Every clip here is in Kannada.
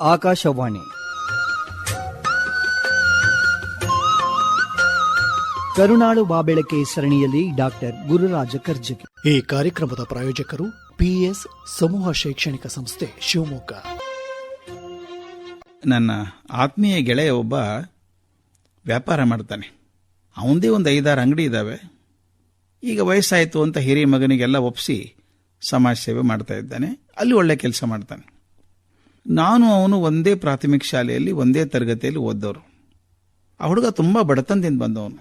ಆಕಾಶವಾಣಿ. ಕರುನಾಳು ಬಾಬೆಳಕೆ ಸರಣಿಯಲ್ಲಿ ಡಾಕ್ಟರ್ ಗುರುರಾಜ ಕರ್ಜಗಿ. ಈ ಕಾರ್ಯಕ್ರಮದ ಪ್ರಾಯೋಜಕರು ಪಿಎಸ್ ಸಮೂಹ ಶೈಕ್ಷಣಿಕ ಸಂಸ್ಥೆ ಶಿವಮೊಗ್ಗ. ನನ್ನ ಆತ್ಮೀಯ ಗೆಳೆಯ ಒಬ್ಬ ವ್ಯಾಪಾರ ಮಾಡ್ತಾನೆ. ಅವಂದೇ ಒಂದು ಐದಾರು ಅಂಗಡಿ ಇದ್ದಾವೆ ಈಗ ವಯಸ್ಸಾಯಿತು ಅಂತ ಹಿರಿಯ ಮಗನಿಗೆಲ್ಲ ಒಪ್ಪಿಸಿ ಸಮಾಜ ಸೇವೆ ಮಾಡ್ತಾ ಇದ್ದಾನೆ. ಅಲ್ಲಿ ಒಳ್ಳೆ ಕೆಲಸ ಮಾಡ್ತಾನೆ. ನಾನು ಅವನು ಒಂದೇ ಪ್ರಾಥಮಿಕ ಶಾಲೆಯಲ್ಲಿ, ಒಂದೇ ತರಗತಿಯಲ್ಲಿ ಓದ್ದವರು. ಆ ಹುಡುಗ ತುಂಬ ಬಡತನದಿಂದ ಬಂದವನು.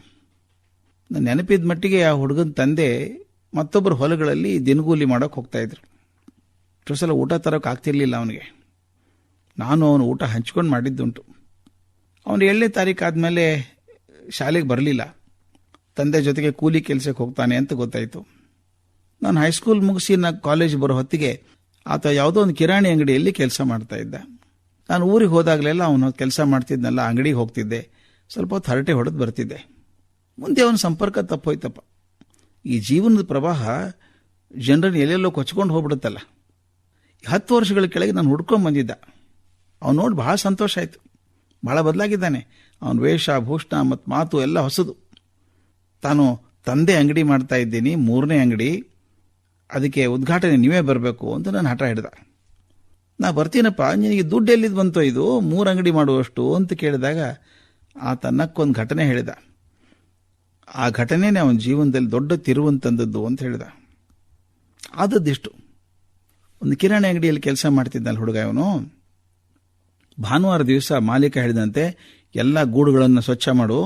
ನನ್ನ ನೆನಪಿದ ಮಟ್ಟಿಗೆ ಆ ಹುಡುಗನ ತಂದೆ ಮತ್ತೊಬ್ಬರು ಹೊಲಗಳಲ್ಲಿ ದಿನಗೂಲಿ ಮಾಡೋಕೆ ಹೋಗ್ತಾ ಇದ್ರು. ಎಷ್ಟೋ ಸಲ ಊಟ ತರೋಕೆ ಆಗ್ತಿರ್ಲಿಲ್ಲ ಅವನಿಗೆ. ನಾನು ಅವನು ಊಟ ಹಂಚ್ಕೊಂಡು ಮಾಡಿದ್ದುಂಟು. ಅವನು ಏಳನೇ ತಾರೀಕು ಆದಮೇಲೆ ಶಾಲೆಗೆ ಬರಲಿಲ್ಲ. ತಂದೆ ಜೊತೆಗೆ ಕೂಲಿ ಕೆಲಸಕ್ಕೆ ಹೋಗ್ತಾನೆ ಅಂತ ಗೊತ್ತಾಯಿತು. ನಾನು ಹೈಸ್ಕೂಲ್ ಮುಗಿಸಿ ನಾ ಕಾಲೇಜ್ ಬರೋ ಹೊತ್ತಿಗೆ ಆತ ಯಾವುದೋ ಒಂದು ಕಿರಾಣಿ ಅಂಗಡಿಯಲ್ಲಿ ಕೆಲಸ ಮಾಡ್ತಾ ಇದ್ದ. ನಾನು ಊರಿಗೆ ಹೋದಾಗಲೆಲ್ಲ ಅವನು ಕೆಲಸ ಮಾಡ್ತಿದ್ನಲ್ಲ, ಅಂಗಡಿಗೆ ಹೋಗ್ತಿದ್ದೆ. ಸ್ವಲ್ಪ ಹೊತ್ತು ಹರಟೆ ಹೊಡೆದು ಬರ್ತಿದ್ದೆ. ಮುಂದೆ ಅವನ ಸಂಪರ್ಕ ತಪ್ಪೋಯ್ತಪ್ಪ. ಈ ಜೀವನದ ಪ್ರವಾಹ ಜನರನ್ನು ಎಲ್ಲೆಲ್ಲೋ ಕೊಚ್ಕೊಂಡು ಹೋಗ್ಬಿಡುತ್ತಲ್ಲ. ಹತ್ತು ವರ್ಷಗಳ ಕೆಳಗೆ ನಾನು ಹುಡ್ಕೊಂಡು ಬಂದಿದ್ದ. ಅವ್ನು ನೋಡಿ ಭಾಳ ಸಂತೋಷ ಆಯಿತು. ಭಾಳ ಬದಲಾಗಿದ್ದಾನೆ. ಅವನ ವೇಷ, ಭೂಷಣ ಮತ್ತು ಮಾತು ಎಲ್ಲ ಹೊಸದು. ತಾನು ತಂದೆ ಅಂಗಡಿ ಮಾಡ್ತಾ ಇದ್ದೀನಿ, ಮೂರನೇ ಅಂಗಡಿ. ಅದಕ್ಕೆ ಉದ್ಘಾಟನೆ ನೀವೇ ಬರಬೇಕು ಅಂತ ನಾನು ಹಠ ಹಿಡ್ದ. ನಾ ಬರ್ತೀನಪ್ಪ, ನಿನಗೆ ದುಡ್ಡು ಎಲ್ಲಿದ್ದು ಬಂತೋ ಇದು? ಮೂರು ಅಂಗಡಿ ಮಾಡುವಷ್ಟು ಅಂತ ಕೇಳಿದಾಗ ಆತ ನಕ್ಕೊಂದು ಘಟನೆ ಹೇಳಿದ. ಆ ಘಟನೆನೇ ಅವನ ಜೀವನದಲ್ಲಿ ದೊಡ್ಡ ತಿರುವಂತಂದದ್ದು ಅಂತ ಹೇಳಿದ. ಆದದ್ದಿಷ್ಟು. ಒಂದು ಕಿರಾಣಿ ಅಂಗಡಿಯಲ್ಲಿ ಕೆಲಸ ಮಾಡ್ತಿದ್ದಲ್ಲ ಹುಡುಗ ಇವನು. ಭಾನುವಾರ ದಿವಸ ಮಾಲೀಕ ಹೇಳಿದಂತೆ ಎಲ್ಲ ಗೂಡುಗಳನ್ನು ಸ್ವಚ್ಛ ಮಾಡು.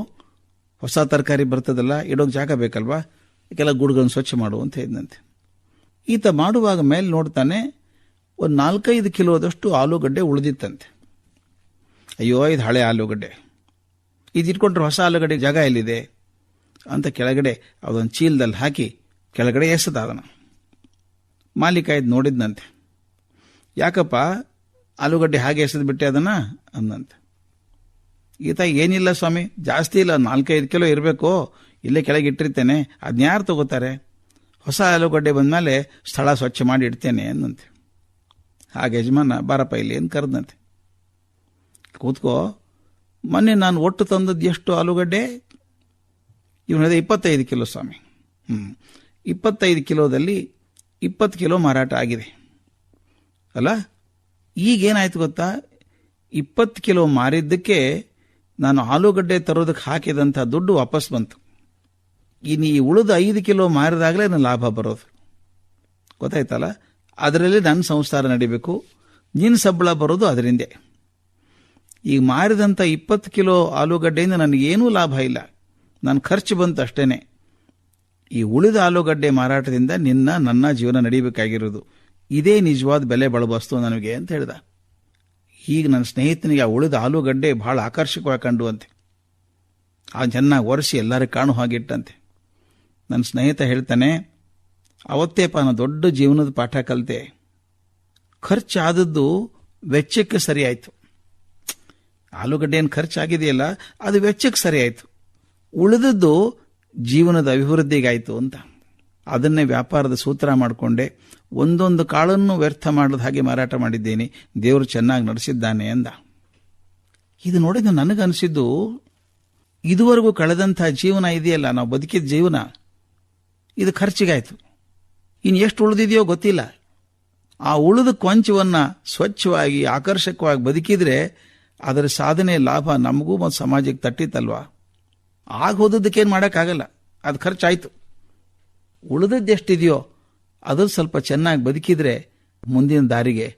ಹೊಸ ತರಕಾರಿ ಬರ್ತದಲ್ಲ, ಇಡೋಕೆ ಜಾಗ ಬೇಕಲ್ವಾ? ಕೆಲ ಗೂಡುಗಳನ್ನು ಸ್ವಚ್ಛ ಮಾಡು ಅಂತ ಹೇಳಿದಂತೆ. ಈತ ಮಾಡುವಾಗ ಮೇಲೆ ನೋಡ್ತಾನೆ, ಒಂದು ನಾಲ್ಕೈದು ಕಿಲೋದಷ್ಟು ಆಲೂಗಡ್ಡೆ ಉಳಿದಿತ್ತಂತೆ. ಅಯ್ಯೋ, ಇದು ಹಳೆ ಆಲೂಗಡ್ಡೆ. ಇದು ಇಟ್ಕೊಂಡ್ರೆ ಹೊಸ ಆಲೂಗಡ್ಡೆ ಜಾಗ ಎಲ್ಲಿದೆ? ಅಂತ ಕೆಳಗಡೆ ಅದೊಂದು ಚೀಲದಲ್ಲಿ ಹಾಕಿ ಕೆಳಗಡೆ ಎಸೆದ ಅದನ್ನು. ಮಾಲೀಕ ಇದು ನೋಡಿದ್ನಂತೆ. ಯಾಕಪ್ಪ? ಆಲೂಗಡ್ಡೆ ಹಾಗೆ ಎಸೆದು ಬಿಟ್ಟೆ ಅದನ್ನು? ಅಂದಂತೆ ಈತ, ಏನಿಲ್ಲ ಸ್ವಾಮಿ, ಜಾಸ್ತಿ ಇಲ್ಲ, ನಾಲ್ಕೈದು ಕಿಲೋ ಇರಬೇಕು? ಇಲ್ಲೇ ಕೆಳಗೆ ಇಟ್ಟಿರ್ತೇನೆ. ಅದನ್ಯಾರು ತಗೋತಾರೆ? ಹೊಸ ಆಲೂಗಡ್ಡೆ ಬಂದಮೇಲೆ ಸ್ಥಳ ಸ್ವಚ್ಛ ಮಾಡಿ ಇಡ್ತೇನೆ ಅಂದಂತೆ ಹಾಗೆ ಯಜಮಾನ ಬಾರಪ್ಪ ಇಲ್ಲಿ ಏನು ಕರೆದಂತೆ. ಕೂತ್ಕೋ, ಮೊನ್ನೆ ನಾನು ಒಟ್ಟು ತಂದದ್ದು ಎಷ್ಟು ಆಲೂಗಡ್ಡೆ? ಇವನದ ಇಪ್ಪತ್ತೈದು ಕಿಲೋ ಸ್ವಾಮಿ. ಹ್ಞೂ ಇಪ್ಪತ್ತೈದು ಕಿಲೋದಲ್ಲಿ ಇಪ್ಪತ್ತು ಕಿಲೋ ಮಾರಾಟ ಆಗಿದೆ. ಅಲ್ಲ, ಈಗೇನಾಯ್ತು ಗೊತ್ತಾ? ಇಪ್ಪತ್ತು ಕಿಲೋ ಮಾರಿದ್ದಕ್ಕೆ ನಾನು ಆಲೂಗಡ್ಡೆ ತರೋದಕ್ಕೆ ಹಾಕಿದಂಥ ದುಡ್ಡು ವಾಪಸ್ ಬಂತು. ಇನ್ನು ಈ ಉಳಿದ ಐದು ಕಿಲೋ ಮಾರಿದಾಗಲೇ ನನ್ನ ಲಾಭ ಬರೋದು. ಗೊತ್ತಾಯ್ತಲ್ಲ? ಅದರಲ್ಲಿ ನನ್ನ ಸಂಸಾರ ನಡಿಬೇಕು. ನಿನ್ನ ಸಂಬಳ ಬರೋದು ಅದರಿಂದೇ. ಈಗ ಮಾರಿದಂಥ ಇಪ್ಪತ್ತು ಕಿಲೋ ಆಲೂಗಡ್ಡೆಯಿಂದ ನನಗೇನೂ ಲಾಭ ಇಲ್ಲ. ನನ್ನ ಖರ್ಚು ಬಂತು ಅಷ್ಟೇ ಈ ಉಳಿದ ಆಲೂಗಡ್ಡೆ ಮಾರಾಟದಿಂದ ನಿನ್ನ, ನನ್ನ ಜೀವನ ನಡೀಬೇಕಾಗಿರೋದು. ಇದೇ ನಿಜವಾದ ಬೆಲೆ ಬಳಬಸ್ತು ನನಗೆ ಅಂತ ಹೇಳಿದ. ಈಗ ನನ್ನ ಸ್ನೇಹಿತನಿಗೆ ಆ ಉಳಿದ ಆಲೂಗಡ್ಡೆ ಬಹಳ ಆಕರ್ಷಕವಾಗಿ ಕಂಡು ಅಂತೆ ಆ ಚೆನ್ನಾಗಿ ಒರೆಸಿ ಎಲ್ಲರೂ ಕಾಣು ಹಾಗಿಟ್ಟಂತೆ ನನ್ನ ಸ್ನೇಹಿತ ಹೇಳ್ತಾನೆ, ಅವತ್ತೇಪ ನಾನು ದೊಡ್ಡ ಜೀವನದ ಪಾಠ ಕಲಿತೆ. ಖರ್ಚಾದದ್ದು ವೆಚ್ಚಕ್ಕೆ ಸರಿ ಆಯಿತು ಆಲೂಗಡ್ಡೆ ಏನು ಖರ್ಚಾಗಿದೆಯಲ್ಲ, ಅದು ವೆಚ್ಚಕ್ಕೆ ಸರಿ ಆಯಿತು ಉಳಿದದ್ದು ಜೀವನದ ಅಭಿವೃದ್ಧಿಗಾಯಿತು ಅಂತ. ಅದನ್ನೇ ವ್ಯಾಪಾರದ ಸೂತ್ರ ಮಾಡಿಕೊಂಡೆ. ಒಂದೊಂದು ಕಾಳನ್ನು ವ್ಯರ್ಥ ಮಾಡದ ಹಾಗೆ ಮಾರಾಟ ಮಾಡಿದ್ದೇನೆ. ದೇವರು ಚೆನ್ನಾಗಿ ನಡೆಸಿದ್ದಾನೆ ಅಂದ. ಇದು ನೋಡಿದ ನನಗನಿಸಿದ್ದು, ಇದುವರೆಗೂ ಕಳೆದಂಥ ಜೀವನ ಇದೆಯಲ್ಲ, ನಾವು ಬದುಕಿದ ಜೀವನ. ಇದು ಖರ್ಚಿಗಾಯ್ತು. ಇನ್ನು ಎಷ್ಟು ಉಳಿದಿದೆಯೋ ಗೊತ್ತಿಲ್ಲ. ಆ ಉಳಿದ ಕೊಂಚವನ್ನು ಸ್ವಚ್ಛವಾಗಿ, ಆಕರ್ಷಕವಾಗಿ ಬದುಕಿದರೆ ಅದರ ಸಾಧನೆ ಲಾಭ ನಮಗೂ ಮತ್ತು ಸಮಾಜಕ್ಕೆ ತಟ್ಟಿತ್ತಲ್ವಾ ಆಗ ಹೋದದ್ದಕ್ಕೇನು ಮಾಡೋಕ್ಕಾಗಲ್ಲ. ಅದು ಖರ್ಚಾಯಿತು. ಉಳಿದದ್ದು ಎಷ್ಟಿದೆಯೋ ಅದು ಸ್ವಲ್ಪ ಚೆನ್ನಾಗಿ ಬದುಕಿದರೆ ಮುಂದಿನ ದಾರಿಗೆ